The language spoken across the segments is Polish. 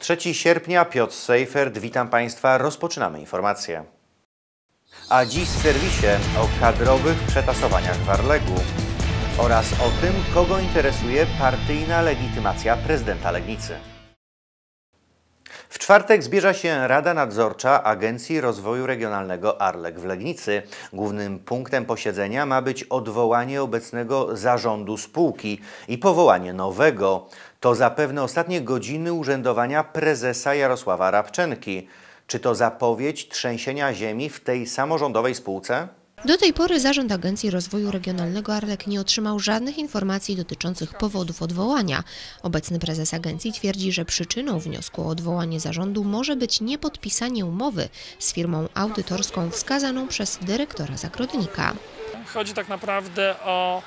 3 sierpnia, Piotr Seifert, witam Państwa. Rozpoczynamy informacje. A dziś w serwisie o kadrowych przetasowaniach w Arlegu oraz o tym, kogo interesuje partyjna legitymacja prezydenta Legnicy. W czwartek zbierza się Rada Nadzorcza Agencji Rozwoju Regionalnego Arlek w Legnicy. Głównym punktem posiedzenia ma być odwołanie obecnego zarządu spółki i powołanie nowego. To zapewne ostatnie godziny urzędowania prezesa Jarosława Rabczenki. Czy to zapowiedź trzęsienia ziemi w tej samorządowej spółce? Do tej pory Zarząd Agencji Rozwoju Regionalnego Arlek nie otrzymał żadnych informacji dotyczących powodów odwołania. Obecny prezes agencji twierdzi, że przyczyną wniosku o odwołanie zarządu może być niepodpisanie umowy z firmą audytorską wskazaną przez dyrektora Zagrodnika. Chodzi tak naprawdę o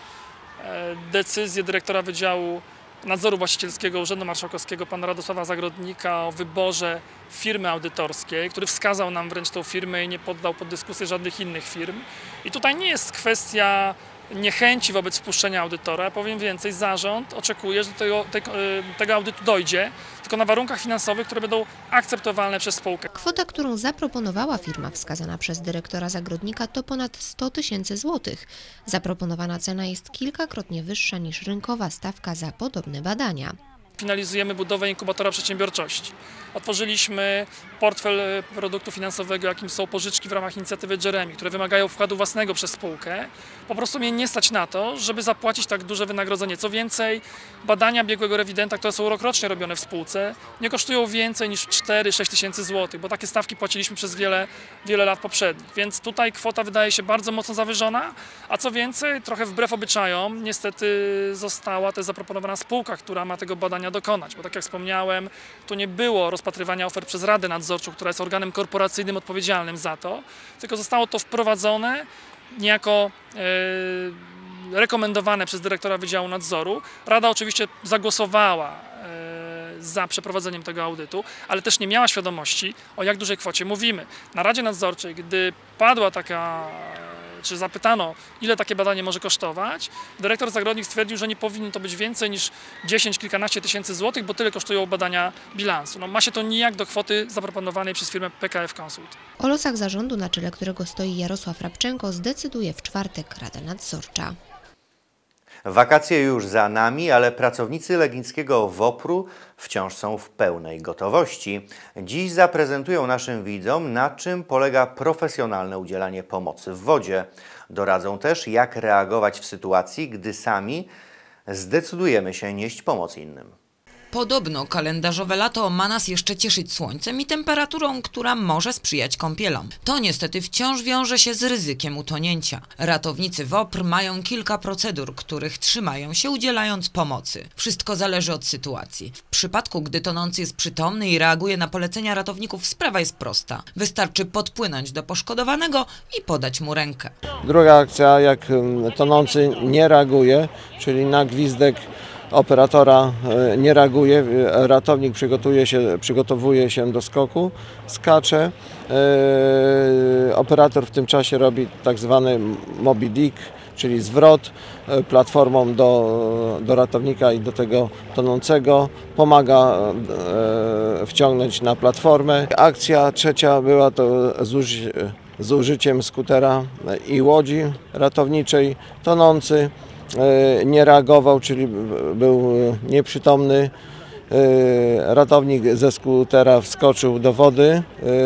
e, decyzję dyrektora Wydziału Nadzoru Właścicielskiego Urzędu Marszałkowskiego pana Radosława Zagrodnika o wyborze firmy audytorskiej, który wskazał nam wręcz tą firmę i nie poddał pod dyskusję żadnych innych firm. I tutaj nie jest kwestia niechęci wobec wpuszczenia audytora. Powiem więcej, zarząd oczekuje, że do tego, tego, tego audytu dojdzie, tylko na warunkach finansowych, które będą akceptowalne przez spółkę. Kwota, którą zaproponowała firma wskazana przez dyrektora Zagrodnika to ponad 100 tysięcy złotych. Zaproponowana cena jest kilkakrotnie wyższa niż rynkowa stawka za podobne badania. Finalizujemy budowę inkubatora przedsiębiorczości. Otworzyliśmy portfel e, produktu finansowego, jakim są pożyczki w ramach inicjatywy Jeremy, które wymagają wkładu własnego przez spółkę. Po prostu mnie nie stać na to, żeby zapłacić tak duże wynagrodzenie. Co więcej, badania biegłego rewidenta, które są rokrocznie robione w spółce, nie kosztują więcej niż 4-6 tysięcy złotych, bo takie stawki płaciliśmy przez wiele, wiele lat poprzednich. Więc tutaj kwota wydaje się bardzo mocno zawyżona, a co więcej, trochę wbrew obyczajom, niestety została też zaproponowana spółka, która ma tego badania dokonać, bo tak jak wspomniałem, tu nie było rozpatrywania ofert przez Radę Nadzorczą, która jest organem korporacyjnym odpowiedzialnym za to, tylko zostało to wprowadzone niejako e, rekomendowane przez dyrektora Wydziału Nadzoru. Rada oczywiście zagłosowała e, za przeprowadzeniem tego audytu, ale też nie miała świadomości, o jak dużej kwocie mówimy. Na Radzie Nadzorczej, gdy padła taka czy zapytano, ile takie badanie może kosztować, dyrektor Zagrodnik stwierdził, że nie powinno to być więcej niż 10, kilkanaście tysięcy złotych, bo tyle kosztują badania bilansu. No, ma się to nijak do kwoty zaproponowanej przez firmę PKF Consult. O losach zarządu, na czele którego stoi Jarosław Rabczenko, zdecyduje w czwartek Rada Nadzorcza. Wakacje już za nami, ale pracownicy Legnickiego WOPR-u wciąż są w pełnej gotowości. Dziś zaprezentują naszym widzom, na czym polega profesjonalne udzielanie pomocy w wodzie. Doradzą też, jak reagować w sytuacji, gdy sami zdecydujemy się nieść pomoc innym. Podobno kalendarzowe lato ma nas jeszcze cieszyć słońcem i temperaturą, która może sprzyjać kąpielom. To niestety wciąż wiąże się z ryzykiem utonięcia. Ratownicy WOPR mają kilka procedur, których trzymają się udzielając pomocy. Wszystko zależy od sytuacji. W przypadku, gdy tonący jest przytomny i reaguje na polecenia ratowników, sprawa jest prosta. Wystarczy podpłynąć do poszkodowanego i podać mu rękę. Druga akcja, jak ym, tonący nie reaguje, czyli na gwizdek operatora e, nie reaguje, e, ratownik przygotuje się, przygotowuje się do skoku, skacze, e, operator w tym czasie robi tak zwany Moby Dick, czyli zwrot platformą do, do ratownika i do tego tonącego, pomaga wciągnąć na platformę. Akcja trzecia była to z, uży, z użyciem skutera i łodzi ratowniczej, tonący nie reagował, czyli był nieprzytomny. E, Ratownik ze skutera wskoczył do wody.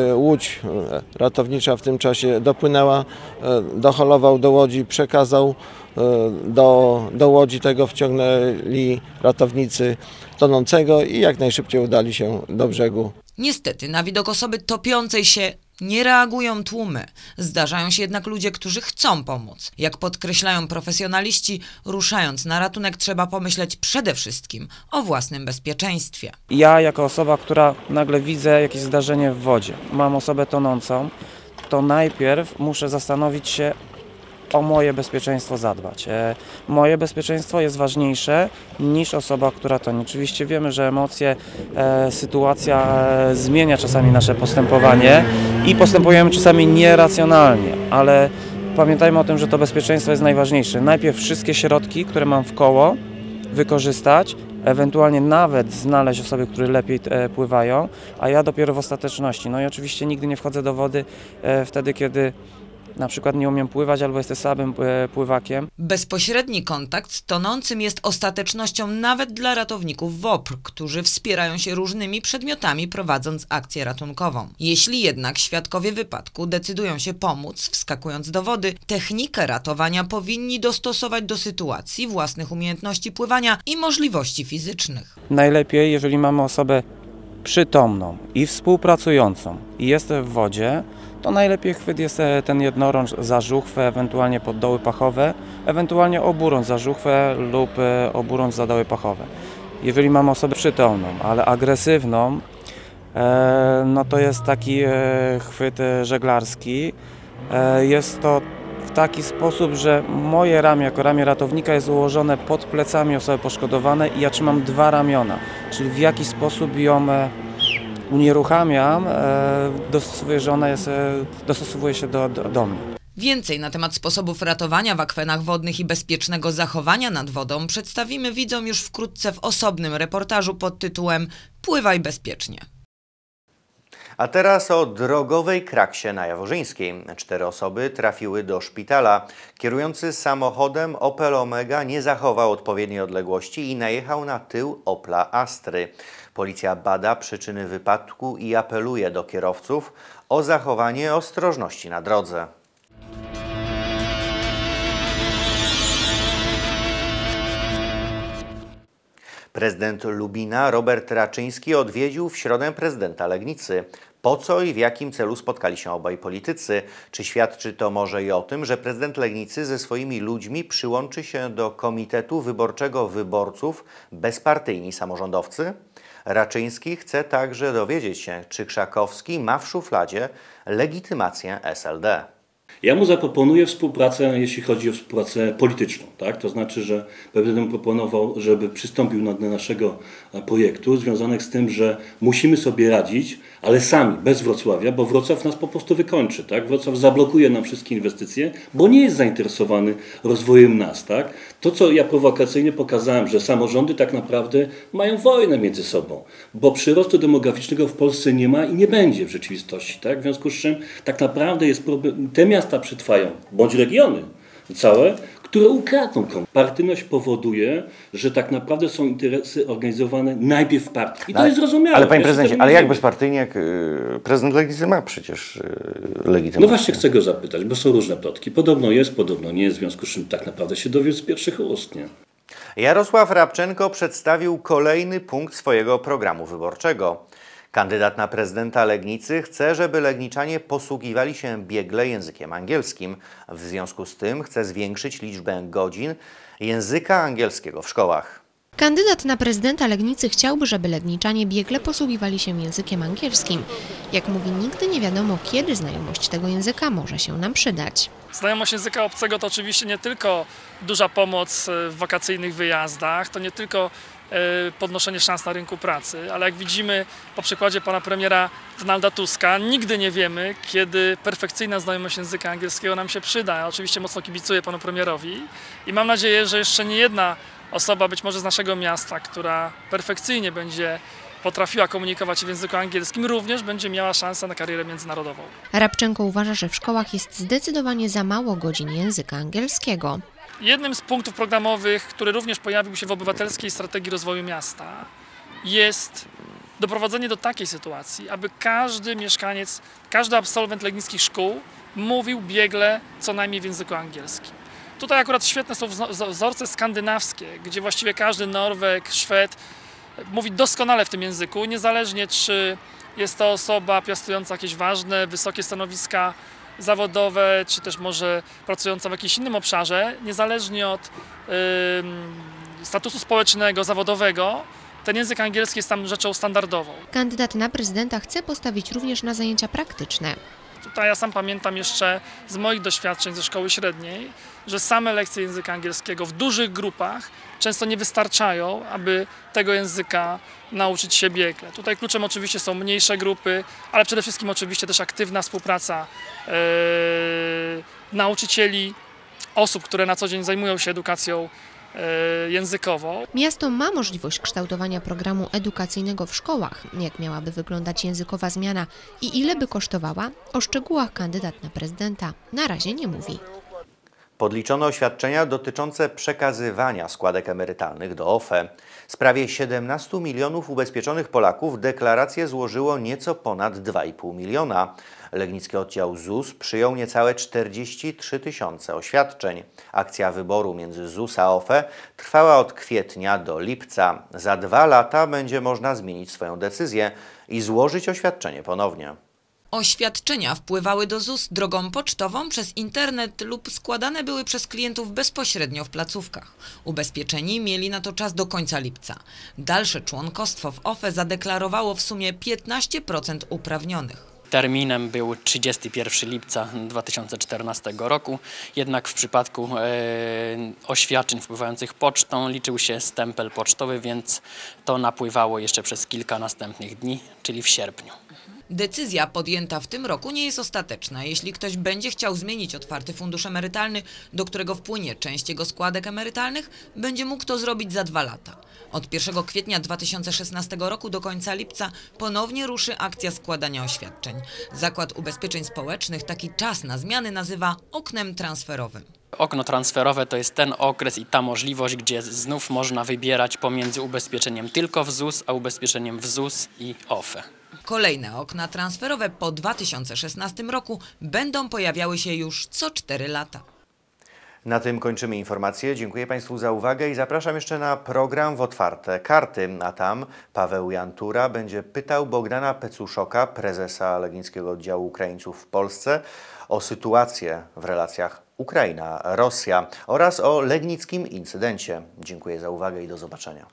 E, Łódź e, ratownicza w tym czasie dopłynęła, e, doholował do łodzi, przekazał e, do, do łodzi tego, wciągnęli ratownicy tonącego i jak najszybciej udali się do brzegu. Niestety, na widok osoby topiącej się nie reagują tłumy. Zdarzają się jednak ludzie, którzy chcą pomóc. Jak podkreślają profesjonaliści, ruszając na ratunek trzeba pomyśleć przede wszystkim o własnym bezpieczeństwie. Ja jako osoba, która nagle widzę jakieś zdarzenie w wodzie, mam osobę tonącą, to najpierw muszę zastanowić się o moje bezpieczeństwo zadbać. E, Moje bezpieczeństwo jest ważniejsze niż osoba, która tonie. Oczywiście wiemy, że emocje, e, sytuacja e, zmienia czasami nasze postępowanie i postępujemy czasami nieracjonalnie, ale pamiętajmy o tym, że to bezpieczeństwo jest najważniejsze. Najpierw wszystkie środki, które mam w koło, wykorzystać, ewentualnie nawet znaleźć osoby, które lepiej pływają, a ja dopiero w ostateczności. No i oczywiście nigdy nie wchodzę do wody wtedy, kiedy na przykład nie umiem pływać albo jestem słabym e, pływakiem. Bezpośredni kontakt z tonącym jest ostatecznością nawet dla ratowników WOPR, którzy wspierają się różnymi przedmiotami prowadząc akcję ratunkową. Jeśli jednak świadkowie wypadku decydują się pomóc, wskakując do wody, technikę ratowania powinni dostosować do sytuacji, własnych umiejętności pływania i możliwości fizycznych. Najlepiej, jeżeli mamy osobę przytomną i współpracującą i jest w wodzie, to najlepiej chwyt jest ten jednorącz za żuchwę, ewentualnie pod doły pachowe, ewentualnie oburącz za żuchwę lub e, oburącz za doły pachowe. Jeżeli mamy osobę przytomną, ale agresywną, e, no to jest taki e, chwyt żeglarski. Jest to w taki sposób, że moje ramię jako ramię ratownika jest ułożone pod plecami osoby poszkodowanej i ja trzymam dwa ramiona, czyli w jakiś sposób ją e, unieruchamiam, e, dostosowuję, że ona jest, e, dostosowuje się do, do, do mnie. Więcej na temat sposobów ratowania w akwenach wodnych i bezpiecznego zachowania nad wodą przedstawimy widzom już wkrótce w osobnym reportażu pod tytułem Pływaj bezpiecznie. A teraz o drogowej kraksie na Jaworzyńskiej. Cztery osoby trafiły do szpitala. Kierujący samochodem Opel Omega nie zachował odpowiedniej odległości i najechał na tył Opla Astry. Policja bada przyczyny wypadku i apeluje do kierowców o zachowanie ostrożności na drodze. Prezydent Lubina Robert Raczyński odwiedził w środę prezydenta Legnicy. Po co i w jakim celu spotkali się obaj politycy? Czy świadczy to może i o tym, że prezydent Legnicy ze swoimi ludźmi przyłączy się do Komitetu Wyborczego Wyborców bezpartyjni samorządowcy? Raczyński chce także dowiedzieć się, czy Krzakowski ma w szufladzie legitymację SLD. Ja mu zaproponuję współpracę, jeśli chodzi o współpracę polityczną. Tak? To znaczy, że będę proponował, żeby przystąpił do naszego e, projektu związanych z tym, że musimy sobie radzić, ale sami, bez Wrocławia, bo Wrocław nas po prostu wykończy. Tak? Wrocław zablokuje nam wszystkie inwestycje, bo nie jest zainteresowany rozwojem nas. Tak? To, co ja prowokacyjnie pokazałem, że samorządy tak naprawdę mają wojnę między sobą, bo przyrostu demograficznego w Polsce nie ma i nie będzie w rzeczywistości. Tak? W związku z czym tak naprawdę jest problem, te miasta przetrwają, bądź regiony całe, które ukradną komuś. Partyjność powoduje, że tak naprawdę są interesy organizowane najpierw w partii. I to Ale- jest zrozumiałe. Ale panie prezydencie, ale jak bezpartyjnie, jak y, prezydent Legnicy ma przecież y, legitymację? No właśnie chcę go zapytać, bo są różne plotki. Podobno jest, podobno nie, w związku z czym tak naprawdę się dowie z pierwszych ust. Nie? Jarosław Rabczenko przedstawił kolejny punkt swojego programu wyborczego. Kandydat na prezydenta Legnicy chce, żeby Legniczanie posługiwali się biegle językiem angielskim. W związku z tym chce zwiększyć liczbę godzin języka angielskiego w szkołach. Kandydat na prezydenta Legnicy chciałby, żeby Legniczanie biegle posługiwali się językiem angielskim. Jak mówi, nigdy nie wiadomo, kiedy znajomość tego języka może się nam przydać. Znajomość języka obcego to oczywiście nie tylko duża pomoc e, w wakacyjnych wyjazdach, to nie tylko podnoszenie szans na rynku pracy, ale jak widzimy po przykładzie pana premiera Donalda Tuska, nigdy nie wiemy, kiedy perfekcyjna znajomość języka angielskiego nam się przyda. Ja oczywiście mocno kibicuję panu premierowi i mam nadzieję, że jeszcze nie jedna osoba, być może z naszego miasta, która perfekcyjnie będzie potrafiła komunikować się w języku angielskim, również będzie miała szansę na karierę międzynarodową. Rabczenko uważa, że w szkołach jest zdecydowanie za mało godzin języka angielskiego. Jednym z punktów programowych, który również pojawił się w obywatelskiej strategii rozwoju miasta, jest doprowadzenie do takiej sytuacji, aby każdy mieszkaniec, każdy absolwent legnickich szkół mówił biegle co najmniej w języku angielskim. Tutaj akurat świetne są wzo- wzo- wzorce skandynawskie, gdzie właściwie każdy Norweg, Szwed mówi doskonale w tym języku, niezależnie czy jest to osoba piastująca jakieś ważne, wysokie stanowiska zawodowe, czy też może pracująca w jakimś innym obszarze, niezależnie od statusu społecznego, zawodowego, ten język angielski jest tam rzeczą standardową. Kandydat na prezydenta chce postawić również na zajęcia praktyczne. Tutaj ja sam pamiętam jeszcze z moich doświadczeń ze szkoły średniej, że same lekcje języka angielskiego w dużych grupach często nie wystarczają, aby tego języka nauczyć się biegle. Tutaj kluczem oczywiście są mniejsze grupy, ale przede wszystkim oczywiście też aktywna współpraca e, nauczycieli, osób, które na co dzień zajmują się edukacją e, językowo. Miasto ma możliwość kształtowania programu edukacyjnego w szkołach. Jak miałaby wyglądać językowa zmiana i ile by kosztowała? O szczegółach kandydat na prezydenta na razie nie mówi. Podliczono oświadczenia dotyczące przekazywania składek emerytalnych do OFE. Z prawie 17 milionów ubezpieczonych Polaków deklaracje złożyło nieco ponad 2,5 miliona. Legnicki oddział ZUS przyjął niecałe 43 tysiące oświadczeń. Akcja wyboru między ZUS a OFE trwała od kwietnia do lipca. Za dwa lata będzie można zmienić swoją decyzję i złożyć oświadczenie ponownie. Oświadczenia wpływały do ZUS drogą pocztową przez internet lub składane były przez klientów bezpośrednio w placówkach. Ubezpieczeni mieli na to czas do końca lipca. Dalsze członkostwo w OFE zadeklarowało w sumie 15% uprawnionych. Terminem był 31 lipca 2014 roku, jednak w przypadku e, oświadczeń wpływających pocztą liczył się stempel pocztowy, więc to napływało jeszcze przez kilka następnych dni, czyli w sierpniu. Decyzja podjęta w tym roku nie jest ostateczna. Jeśli ktoś będzie chciał zmienić otwarty fundusz emerytalny, do którego wpłynie część jego składek emerytalnych, będzie mógł to zrobić za dwa lata. Od 1 kwietnia 2016 roku do końca lipca ponownie ruszy akcja składania oświadczeń. Zakład Ubezpieczeń Społecznych taki czas na zmiany nazywa oknem transferowym. Okno transferowe to jest ten okres i ta możliwość, gdzie znów można wybierać pomiędzy ubezpieczeniem tylko w ZUS, a ubezpieczeniem w ZUS i OFE. Kolejne okna transferowe po 2016 roku będą pojawiały się już co 4 lata. Na tym kończymy informację. Dziękuję Państwu za uwagę i zapraszam jeszcze na program w otwarte karty. A tam Paweł Jantura będzie pytał Bogdana Pecuszoka, prezesa Legnickiego Oddziału Ukraińców w Polsce, o sytuację w relacjach Ukraina-Rosja oraz o legnickim incydencie. Dziękuję za uwagę i do zobaczenia.